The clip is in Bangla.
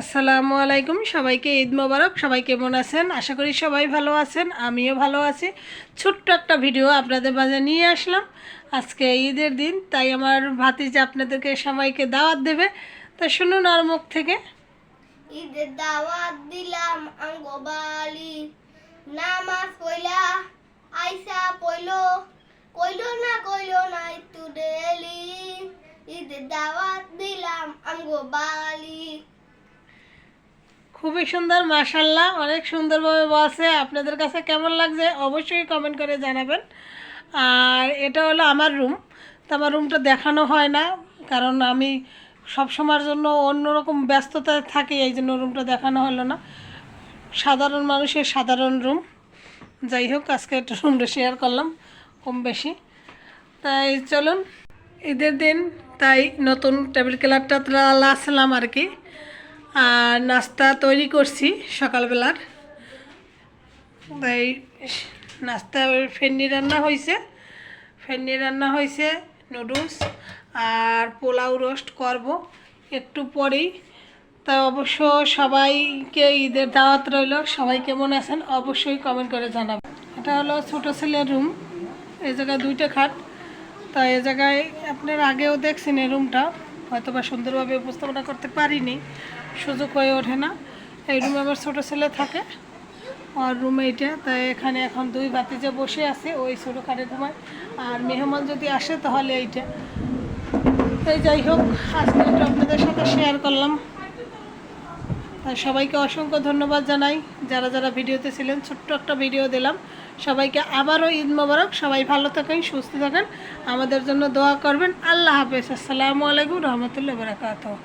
আসসালামু আলাইকুম, সবাইকে ঈদ মোবারক, সবাই কেমন আছেন? আশা করি সবাই ভালো আছেন, আমিও ভালো আছি। ছোট্ট একটা ভিডিও আপনাদের মাঝে নিয়ে আসলাম। আজকে ঈদের দিন, তাই আমার ভাতিজা আপনাদেরকে সবাইকে দাওয়াত দেবে। তা শুনুন আর মুখ থেকে। ঈদের দাওয়াত দিলাম আঙ্গো বালি নামাজ পইলা আইসা পইলো কইলো না কইলো না একটু ডেলি ঈদের দাওয়াত দিলাম আঙ্গো বালি খুবই সুন্দর মাশাল্লাহ অনেক সুন্দরভাবে বসে আপনাদের কাছে কেমন লাগছে অবশ্যই কমেন্ট করে জানাবেন। আর এটা হলো আমার রুম তো আমার রুমটা দেখানো হয় না, কারণ আমি সব সময়ের জন্য অন্যরকম ব্যস্ততায় থাকি, এই জন্য রুমটা দেখানো হলো না। সাধারণ মানুষের সাধারণ রুম যাই হোক, আজকে একটা রুমটা শেয়ার করলাম, কম বেশি। তাই চলুন, ঈদের দিন, তাই নতুন টেবিল ক্লারটা আসলাম আর কি। আর নাস্তা তৈরি করছি সকালবেলার। তাই নাস্তা ফেন্নি রান্না হয়েছে ফেন্নি রান্না হয়েছে নুডলস আর পোলাও রোস্ট করব একটু পরেই। তা অবশ্য সবাইকে ঈদের দাওয়াত রইল। সবাই কেমন আছেন অবশ্যই কমেন্ট করে জানাবেন। এটা হলো ছোটো ছেলের রুম এই জায়গায় দুইটা খাট। তা এ জায়গায় আপনার আগেও দেখছেন এই রুমটা হয়তো বা সুন্দরভাবে উপস্থাপনা করতে পারিনি। সুযোগ হয়ে ওঠে না। এই রুমে আমার ছোটো ছেলে থাকে আর রুমে এটা। তাই এখানে এখন দুই ভাতিজা বসে আছে, ওই ছোটো খাটে ঘুমায়। আর মেহমান যদি আসে তাহলে এইটা। তাই যাই হোক, আজকে একটু আপনাদের সাথে শেয়ার করলাম। তাই সবাইকে অসংখ্য ধন্যবাদ জানাই। যারা যারা ভিডিওতে ছিলেন, ছোট্ট একটা ভিডিও দিলাম। সবাইকে আবারও ঈদ মোবারক। সবাই ভালো থাকেন, সুস্থ থাকেন। আমাদের জন্য দোয়া করবেন। আল্লাহ হাফেজ। আসসালামু আলাইকুম, রহমতুল্লাহ, বারাকাতুহ।